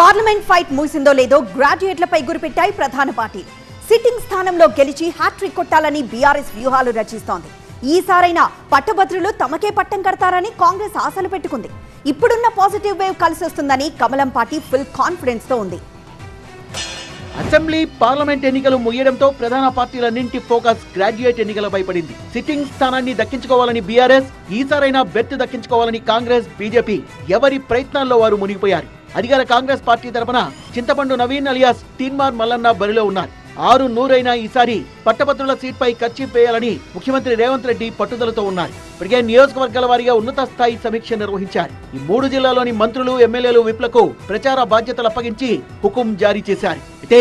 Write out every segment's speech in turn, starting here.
Parliament fight ముగిసిందో లేదో గ్రాడ్యుయేట్లపై గురిపెట్టాయి ప్రధాన party. Sitting స్థానంలో గెలిచి హ్యాట్రిక్ కొట్టాలని బీఆర్ఎస్ వ్యూహాలు రచిస్తోంది. ఈసారైనా పట్టభద్రులు తమకే పట్టం కడతారని కాంగ్రెస్ ఆశలు పెట్టుకుంది. ఇప్పుడున్న పాజిటివ్ వేవ్ కలిసి వస్తుందని కమలం పార్టీ ఫుల్ కాన్ఫిడెన్స్తో ఉంది. అసెంబ్లీ పార్లమెంట్ ఎన్నికలు ముగియడంతో ప్రధాన పార్టీలన్నింటి ఫోకస్ గ్రాడ్యుయేట్ ఎన్నికలపై పడింది. సిట్టింగ్ స్థానాన్ని దక్కించుకోవాలని బీఆర్ఎస్ ఈసారైనా బెర్త్ దక్కించుకోవాలని కాంగ్రెస్ బీజేపీ ఎవరి ప్రయత్నాల్లో వారు మునిగిపోయారు? అధికార కాంగ్రెస్ పార్టీ తరపున చింతపండు నవీన్ అలియాస్ తీన్మార్ మల్లన్న బరిలో ఉన్నారు. ఆరు నూరైనా ఈసారి పట్టభద్రుల సీట్పై ఖర్చు వేయాలని ముఖ్యమంత్రి రేవంత్ రెడ్డి పట్టుదలతో ఉన్నారు. ఇప్పటికే నియోజకవర్గాల వారీగా ఉన్నత స్థాయి సమీక్ష నిర్వహించారు. ఈ మూడు జిల్లాలోని మంత్రులు ఎమ్మెల్యేలు విప్లకు ప్రచార బాధ్యతలు అప్పగించి హుకుం జారీ చేశారు. అయితే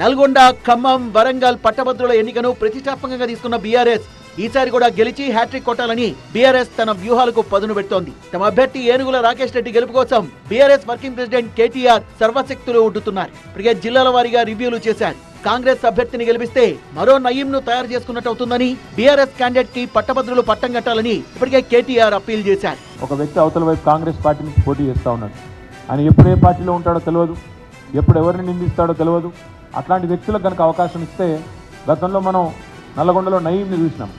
నల్గొండ ఖమ్మం వరంగల్ పట్టభద్రుల ఎన్నికను ప్రతిష్టాత్మకంగా తీసుకున్న బీఆర్ఎస్ ఈసారి కూడా గెలిచి హ్యాట్రిక్ కొట్టాలని బీఆర్ఎస్ తన వ్యూహాలకు పదును పెడుతోంది. తమ అభ్యర్థి ఏనుగుల రాకేష్ రెడ్డి గెలుపు కోసం బీఆర్ఎస్ వర్కింగ్ ప్రెసిడెంట్ కేటీఆర్ సర్వశక్తులు ఒడ్డుతున్నారు ఇప్పటికే జిల్లాల వారీగా రివ్యూలు చేశారు. కాంగ్రెస్ అభ్యర్థిని గెలిపిస్తే మరో నయీం ను తయారు చేసుకున్నట్టు అవుతుందని బీఆర్ఎస్ క్యాండిడేట్కి పట్టభద్రులు పట్టం కట్టాలని ఇప్పటికే కేటీఆర్ అప్పీల్ చేశారు. ఒక వ్యక్తి అవతల వైపు కాంగ్రెస్ పార్టీ నుంచి పోటీ చేస్తా ఉన్నాడు. ఆయన ఎప్పుడు ఏ పార్టీలో ఉంటాడో తెలియదు ఎప్పుడు ఎవరిని నిందిస్తాడో తెలియదు అట్లాంటి వ్యక్తులకు కనుక అవకాశం ఇస్తే గతంలో మనం నల్లగొండలో నయీంని చూసినాం.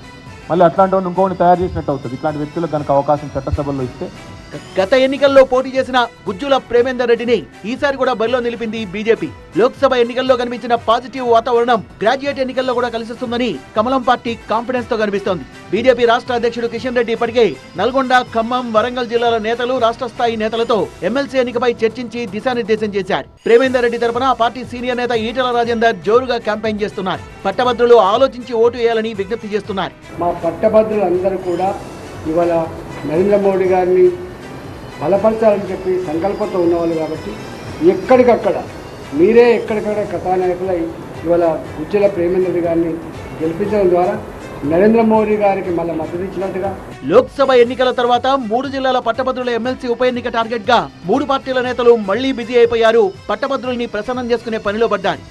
మళ్ళీ అట్లాంటి వాళ్ళు ఇంకోటి తయారు చేసినట్టు అవుతుంది. ఇట్లాంటి వ్యక్తులకు కనుక అవకాశం చట్టసభల్లో ఇస్తే గత ఎన్నికల్లో పోటీ చేసిన గుజ్జుల ప్రేమేందర్ రెడ్డిని ఈసారి కూడా బరిలో నిలిపింది బీజేపీ. లోక్సభ ఎన్నికల్లో కనిపించిన పాజిటివ్ వాతావరణం గ్రాడ్యుయేట్ ఎన్నికల్లో కూడా కలిసిస్తుందని కమలం పార్టీ కాన్ఫిడెన్స్తో కనిపిస్తోంది. బీజేపీ రాష్ట్ర అధ్యక్షుడు కిషన్ రెడ్డి ఇప్పటికే నల్గొండ ఖమ్మం వరంగల్ జిల్లాల నేతలు రాష్ట్ర స్థాయి నేతలతో ఎమ్మెల్సీ ఎన్నికపై చర్చించి దిశానిర్దేశం చేశారు. ప్రేమేందర్ రెడ్డి తరపున పార్టీ సీనియర్ నేత ఈటల రాజేందర్ జోరుగా క్యాంపెయిన్ చేస్తున్నారు. పట్టభద్రులు ఆలోచించి ఓటు వేయాలని విజ్ఞప్తి చేస్తున్నారు. మా పట్టభద్రులందరూ కూడా ఇవాళ నరేంద్ర మోడీ గారిని బలపరచాలని చెప్పి సంకల్పంతో ఉన్నవాళ్ళు కాబట్టి ఎక్కడికక్కడ మీరే ఎక్కడికక్కడ కథానాయకులై ఇవాళ గుజ్జల ప్రేమేంద్రుడి గారిని గెలిపించడం ద్వారా నరేంద్ర మోడీ గారికి మళ్ళీ మద్దతు ఇచ్చినట్టుగా లోక్సభ ఎన్నికల తర్వాత మూడు జిల్లాల పట్టభద్రుల ఎమ్మెల్సీ ఉప ఎన్నిక టార్గెట్గా మూడు పార్టీల నేతలు మళ్ళీ బిజీ అయిపోయారు. పట్టభద్రుల్ని ప్రసన్నం చేసుకునే పనిలో పడ్డారు.